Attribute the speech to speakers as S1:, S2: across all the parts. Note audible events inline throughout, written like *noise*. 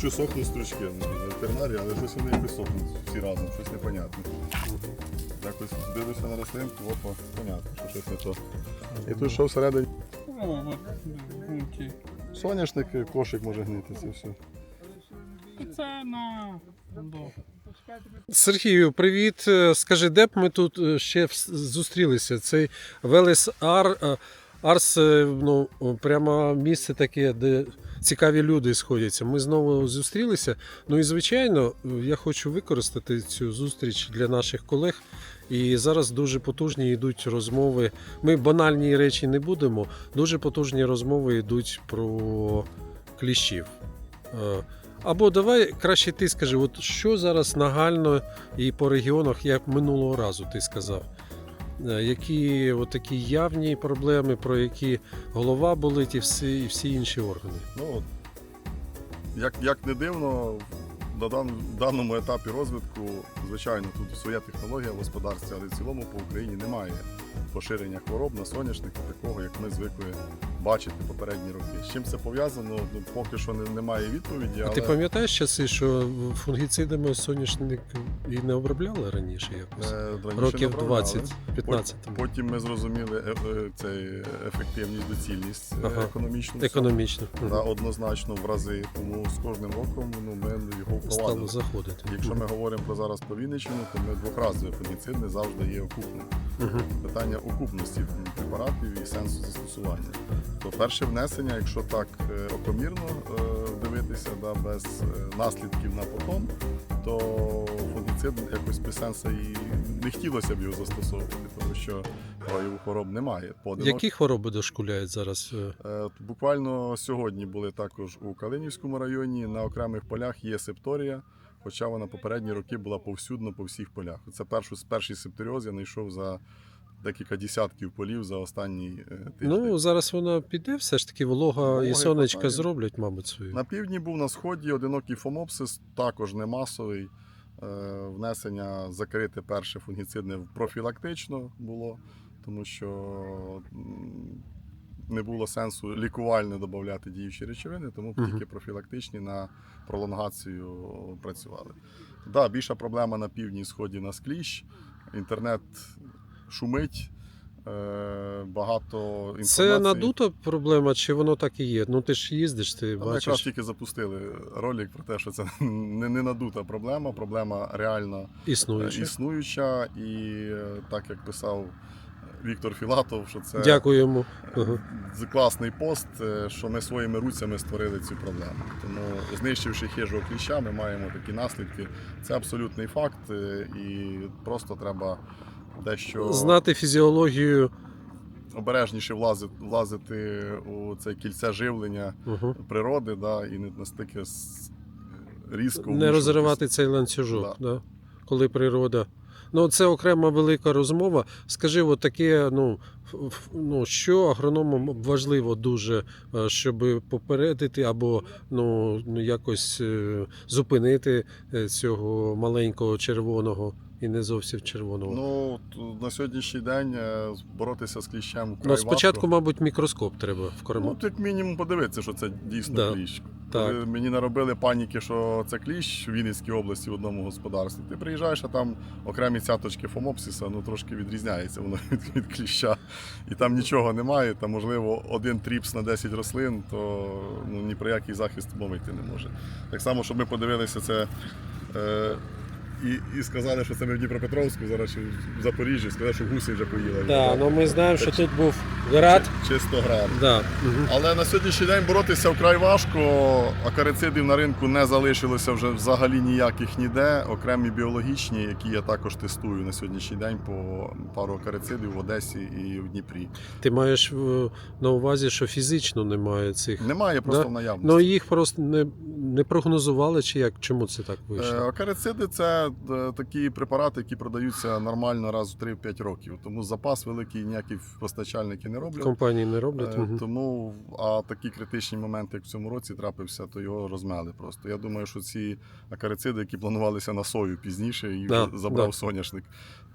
S1: Бачу сохнуть стручки ну, в ветеринарії, але щось вони якось сохнуть всі разом, щось непонятне. Якось дивлюся на рослинку, опа, понятно, що щось не то. І тут що всередині?
S2: О, от пункті.
S1: Соняшник, кошик може гнити, це все.
S2: Це на до.
S3: Сергію, привіт. Е, Скажи, де б ми тут е, ще зустрілися? Цей Велес Ар, е, Арс, е, ну, прямо місце таке, де цікаві люди сходяться. Ми знову зустрілися. Ну і звичайно, я хочу використати цю зустріч для наших колег. І зараз дуже потужні йдуть розмови. Ми банальні речі не будемо. Дуже потужні розмови йдуть про кліщів. Е, або давай краще ти скажи, от що зараз нагально і по регіонах, як минулого разу ти сказав? Е, Які такі явні проблеми, про які голова болить і всі, і всі інші органи?
S1: Ну, як, як не дивно, на дан, даному етапі розвитку, звичайно, тут своя технологія господарства, але в цілому по Україні немає поширення хвороб на соняшники, такого, як ми звикли бачити попередні роки. З чим це пов'язано, ну, поки що не, немає відповіді.
S3: А
S1: Але...
S3: ти пам'ятаєш часи, що фунгіцидами соняшник і не обробляли раніше якось?
S1: Е, раніше
S3: Років 20-15.
S1: Потім ми зрозуміли е, е, цей ефективність, доцільність е,
S3: Ага.
S1: економічну.
S3: Економічно.
S1: Да, однозначно в рази. Тому з кожним роком ну, ми його
S3: Стало заходити.
S1: Якщо ми говоримо про зараз про Вінниччину, то ми двохразовий фунгіцид не завжди є окупним.
S3: Мгм.
S1: Питання окупності препаратів і сенсу застосування. То перше внесення, якщо так е, окомірно е, дивитися, да, без е, наслідків на потом, то фунгіцид якось без сенсу і не хотілося б його застосовувати, тому що хвороб немає. Поодинок-
S3: Які хвороби дошкуляють зараз?
S1: Буквально сьогодні були також у Калинівському районі. На окремих полях є септорія, хоча вона попередні роки була повсюдно по всіх полях. Це першу, перший септоріоз я знайшов за декілька десятків полів за останній е, тиждень.
S3: Ну, зараз вона піде, все ж таки волога
S1: Вологи
S3: і сонечка
S1: хватає.
S3: зроблять, мабуть, свою.
S1: На півдні був на сході одинокий фомопсис, також не масовий. Е, Внесення закрите перше фунгіцидне профілактично було, тому що не було сенсу лікувально додати діючі речовини, тому
S3: Мгм.
S1: тільки профілактичні на пролонгацію працювали. Да, більша проблема на півдні сході на скліщ. Інтернет шумить. е, Багато інформації.
S3: Це надута проблема, чи воно так і є? Ну ти ж їздиш, ти
S1: Ми якраз тільки запустили ролик про те, що це *laughs* не, не надута проблема, проблема реально е,
S3: існуюче.
S1: існуюча. І е, так як писав Віктор Філатов, що це
S3: Дякую йому.
S1: класний пост, що ми своїми руцями створили цю проблему. Тому знищивши хижого кліща, ми маємо такі наслідки. Це абсолютний факт, і просто треба дещо
S3: Знати фізіологію.
S1: обережніше влазити, влазити у це кільце живлення
S3: Угу.
S1: природи, да, і не настільки різко
S3: Не розривати цей ланцюжок, да. коли природа. Ну, це окрема велика розмова. Скажи, от таке, ну, ну що агрономам важливо дуже, е, щоб попередити або ну, ну, якось е, зупинити е, цього маленького червоного і не зовсім червоного. Ну,
S1: Ну, на сьогоднішній день е, боротися з кліщем вкрай
S3: спочатку,
S1: важко.
S3: мабуть, мікроскоп треба в
S1: Ну,
S3: корму.
S1: як мінімум подивитися, що це дійсно
S3: Да.
S1: кліщ.
S3: Так.
S1: Мені наробили паніки, що це кліщ в Вінницькій області в одному господарстві. Ти приїжджаєш, а там окремі цяточки фомопсиса, ну трошки відрізняється воно *laughs* від, від кліща. І там нічого немає, там, можливо, один тріпс на 10 рослин, то ну, ні про який захист мови йти не може. Так само, щоб ми подивилися це. Е, і, і сказали, що це ми в Дніпропетровську, зараз чи в Запоріжжі, сказали, що гуси вже поїли.
S3: Так, ну ми знаємо, що тут був град.
S1: Чисто град.
S3: Да. Угу.
S1: Але на сьогоднішній день боротися вкрай важко. Акарицидів на ринку не залишилося вже взагалі ніяких ніде. Окремі біологічні, які я також тестую на сьогоднішній день по пару акарицидів в Одесі і в Дніпрі.
S3: Ти маєш е, на увазі, що фізично немає цих.
S1: Немає просто
S3: Да?
S1: в наявності.
S3: Ну їх просто не, не прогнозували, чи як чому це так
S1: Е,
S3: вийшло?
S1: Акарициди це е, такі препарати, які продаються нормально раз в 3-5 років. Тому запас великий ніякі постачальники не роблять.
S3: Компанії не роблять.
S1: Е, Тому, а такі критичні моменти, як в цьому році трапився, то його розмели просто. Я думаю, що ці акарициди, які планувалися на сою пізніше, їх
S3: Да,
S1: забрав
S3: да.
S1: соняшник.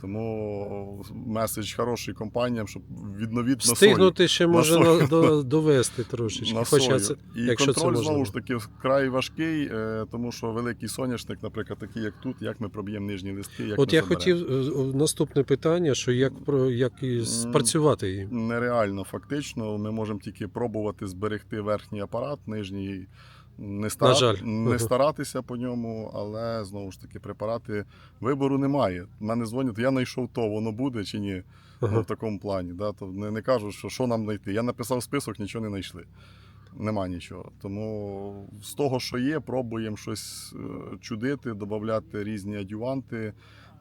S1: Тому меседж хороший компаніям, щоб відновити на сою.
S3: Встигнути ще
S1: на
S3: може
S1: сою.
S3: на- до- *laughs* довести трошечки.
S1: На
S3: Хоча це,
S1: і
S3: якщо це
S1: контроль
S3: можливо.
S1: знову ж таки вкрай важкий, е, тому що великий соняшник, наприклад, такий як тут, як ми проб'ємо нижні листки. Як
S3: От
S1: ми
S3: я
S1: заберемо.
S3: хотів е, наступне питання, що як як і спрацювати їм.
S1: Нереально, фактично. Ми можемо тільки пробувати зберегти верхній апарат, нижній. Не, стара...
S3: На жаль.
S1: не *laughs* старатися по ньому, але знову ж таки, препарати вибору немає. Мене дзвонять, я знайшов то, воно буде чи ні. Ну, в такому плані. Да? То не, не кажуть, що, що нам знайти. Я написав список, нічого не знайшли. Нема нічого. Тому з того, що є, пробуємо щось е, чудити, додати різні адюванти,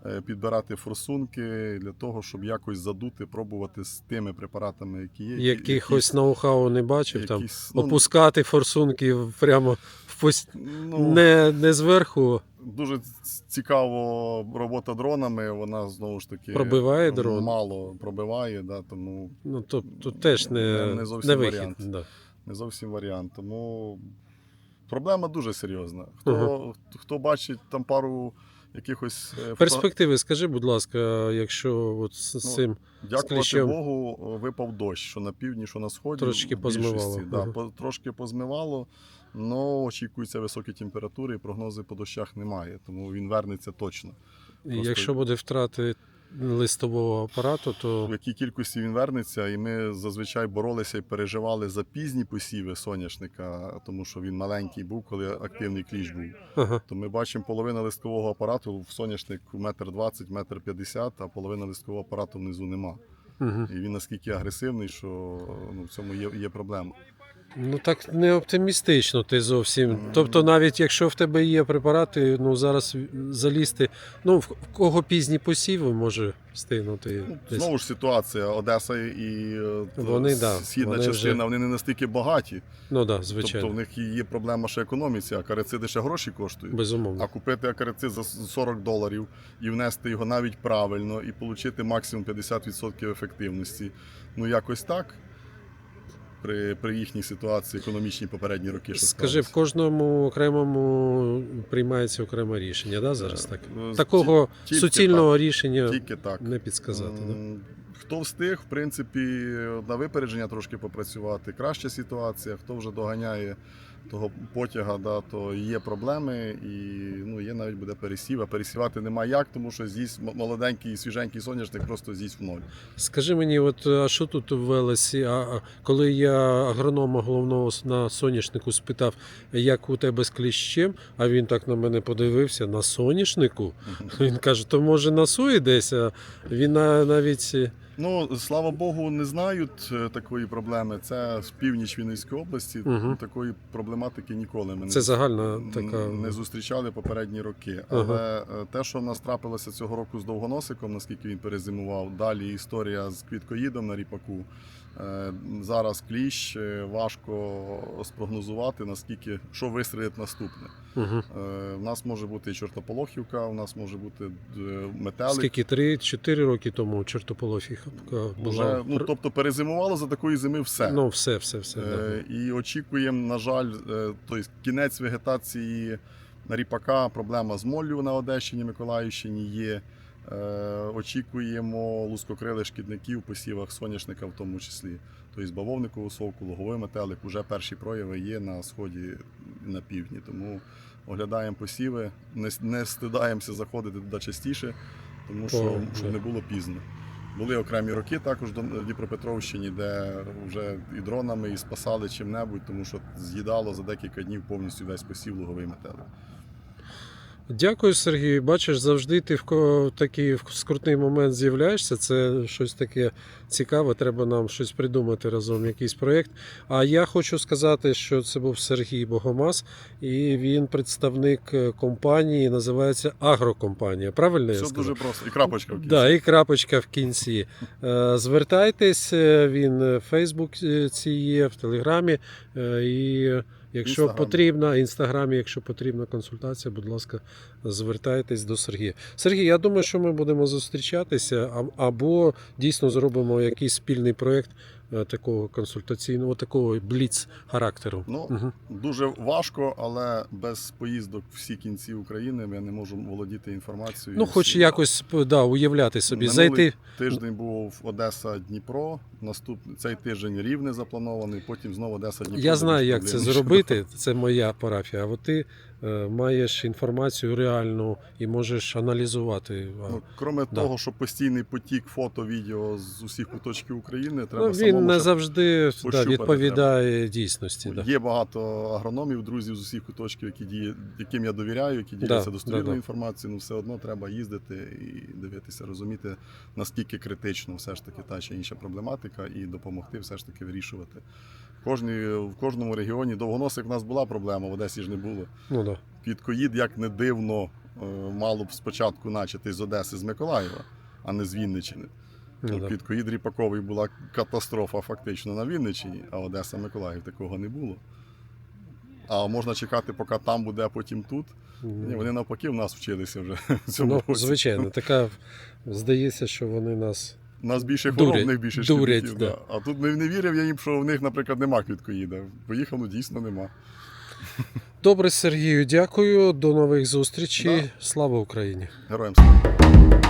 S1: е, підбирати форсунки для того, щоб якось задути, пробувати з тими препаратами, які є.
S3: Якихось ноу-хау не бачив там.
S1: ну,
S3: Опускати форсунки прямо в пост...
S1: ну,
S3: не, не зверху.
S1: Дуже цікаво робота дронами. Вона знову ж таки
S3: Пробиває дрон?
S1: мало пробиває, да, тому
S3: Ну, то, то теж не,
S1: Не- не
S3: не,
S1: зовсім
S3: вихід.
S1: варіант.
S3: Да.
S1: Не зовсім варіант. Тому проблема дуже серйозна. Хто, хто бачить там пару якихось е,
S3: Перспективи, скажи, будь ласка, якщо от з,
S1: Ну,
S3: цим
S1: Дякувати
S3: кліщем.
S1: Богу, випав дощ, що на півдні, що на сході.
S3: Трошки позмивало.
S1: Да, по- трошки позмивало, але очікуються високі температури, і прогнози по дощах немає, тому він вернеться точно.
S3: І Якщо буде втрати листового апарату, то
S1: В якій кількості він вернеться, і ми зазвичай боролися і переживали за пізні посіви соняшника, тому що він маленький був, коли активний кліщ був.
S3: ага,
S1: То ми бачимо половина листкового апарату в соняшник метр двадцять, метр п'ятдесят, а половина листкового апарату внизу нема.
S3: угу.
S1: І він наскільки агресивний, що ну, в цьому є, є проблема.
S3: Ну так не оптимістично ти зовсім. Тобто, навіть якщо в тебе є препарати, ну зараз залізти. Ну, в кого пізні посіви може встигнути.
S1: Ну,
S3: десь.
S1: знову ж ситуація Одеса і е,
S3: Вони, да,
S1: східна
S3: вони
S1: частина,
S3: вже-
S1: вони не настільки багаті.
S3: Ну так, да,
S1: Тобто в них є проблема ще економіці, а карициди ще гроші коштують.
S3: Безумовно.
S1: А купити акарицид за 40 доларів і внести його навіть правильно, і отримати максимум 50% ефективності. Ну якось так. При, при їхній ситуації економічні попередні роки. Що
S3: Скажи, в кожному окремому приймається окреме рішення, да, зараз так?
S1: Е,
S3: Такого
S1: тільки
S3: суцільного рішення
S1: Тільки так.
S3: не підсказати. Да?
S1: Хто встиг, в принципі, на випередження трошки попрацювати, краща ситуація. Хто вже доганяє того потяга, да, то є проблеми і ну, є навіть буде пересів. А пересівати нема як, тому що з'їсть молоденький свіженький соняшник просто з'їсть в ноль.
S3: Скажи мені, от а що тут в Велесі? А, коли я агронома головного на соняшнику спитав, як у тебе з кліщем, а він так на мене подивився на соняшнику. Він каже, то може на сої десь, а він на- навіть.
S1: Ну, слава Богу, не знають е, такої проблеми. Це з північ Вінницької області.
S3: Угу.
S1: Такої проблематики ніколи ми не
S3: Це загальна така.
S1: не зустрічали попередні роки.
S3: Угу.
S1: Але е, те, що в нас трапилося цього року з довгоносиком, наскільки він перезимував, далі історія з квіткоїдом на ріпаку. Е, Зараз кліщ е, важко спрогнозувати, наскільки що вистрілить наступне.
S3: Угу.
S1: Е, У нас може бути і чортополохівка, у нас може бути е, метелик.
S3: Скільки? Три-чотири роки тому чортополофіха була.
S1: Ну, тобто перезимувало за такої зими все.
S3: Ну, все, все, все. да.
S1: Е, І очікуємо, на жаль, е, тобто кінець вегетації ріпака, проблема з моллю на Одещині, Миколаївщині є. Е, Очікуємо лускокрилих шкідників посівах соняшника в тому числі. Тобто бавовникову совку, луговий метелик, вже перші прояви є на сході на півдні. Тому оглядаємо посіви, не, не стидаємося заходити туди частіше, тому що щоб не було пізно. Були окремі роки також в Дніпропетровщині, де вже і дронами, і спасали чим-небудь, тому що з'їдало за декілька днів повністю весь посів луговий метелик.
S3: Дякую, Сергій. Бачиш, завжди ти в такий скрутний момент з'являєшся. Це щось таке цікаве. Треба нам щось придумати разом, якийсь проєкт. А я хочу сказати, що це був Сергій Богомаз, і він представник е, компанії, називається Агрокомпанія. Правильно я
S1: Все
S3: сказав?
S1: дуже просто. І крапочка в кінці.
S3: Да, і крапочка в кінці. Е, Звертайтесь, е, він в Фейсбуці є, в Телеграмі. І якщо
S1: Інстаграм.
S3: потрібна, Інстаграмі, якщо потрібна консультація, будь ласка, звертайтесь до Сергія. Сергій, я думаю, що ми будемо зустрічатися або дійсно зробимо якийсь спільний проєкт е, такого консультаційного, такого бліц характеру.
S1: Ну,
S3: Мгм.
S1: Дуже важко, але без поїздок всі кінці України я не можу володіти інформацією.
S3: Ну, хоч
S1: Всі-
S3: якось да, уявляти собі,
S1: Минулий
S3: зайти.
S1: Тиждень був Одеса Дніпро. Наступний цей тиждень рівне запланований. Потім знову Одеса Дніпро.
S3: Я знаю, як це зробити. Це моя парафія. А от ти е, маєш інформацію реальну і можеш аналізувати.
S1: Ну, кроме
S3: Да.
S1: того, що постійний потік фото, відео з усіх куточків України, треба
S3: ну, він
S1: самому
S3: не завжди да, відповідає дійсності. Да.
S1: Є багато агрономів, друзів з усіх куточків, які діє, яким я довіряю, які діляться
S3: Да,
S1: достовірною
S3: да, да.
S1: інформацією. Ну все одно треба їздити і дивитися, розуміти наскільки критично все ж таки та чи інша проблематика, і допомогти все ж таки вирішувати. Кожні, в кожному регіоні довгоносик в нас була проблема, в Одесі ж не було.
S3: Ну, да.
S1: Квіткоїд, як не дивно, е, мало б спочатку начати з Одеси з Миколаєва, а не з Вінниччини.
S3: Ну,
S1: Ну,
S3: да.
S1: Квіткоїд Ріпаковий була катастрофа фактично на Вінниччині, а Одеса Миколаїв такого не було. А можна чекати, поки там буде, а потім тут. Ні, вони навпаки в нас вчилися вже *laughs* в цьому
S3: Ну,
S1: році.
S3: звичайно, така здається, що вони нас.
S1: У нас більше хвороб, них більше
S3: дурять,
S1: шкідників. да. А тут не, не вірив я їм, що в них, наприклад, нема квіткоїда. Поїхав, ну дійсно нема.
S3: Добре, Сергію, дякую. До нових зустрічей.
S1: Да.
S3: Слава Україні!
S1: Героям слава.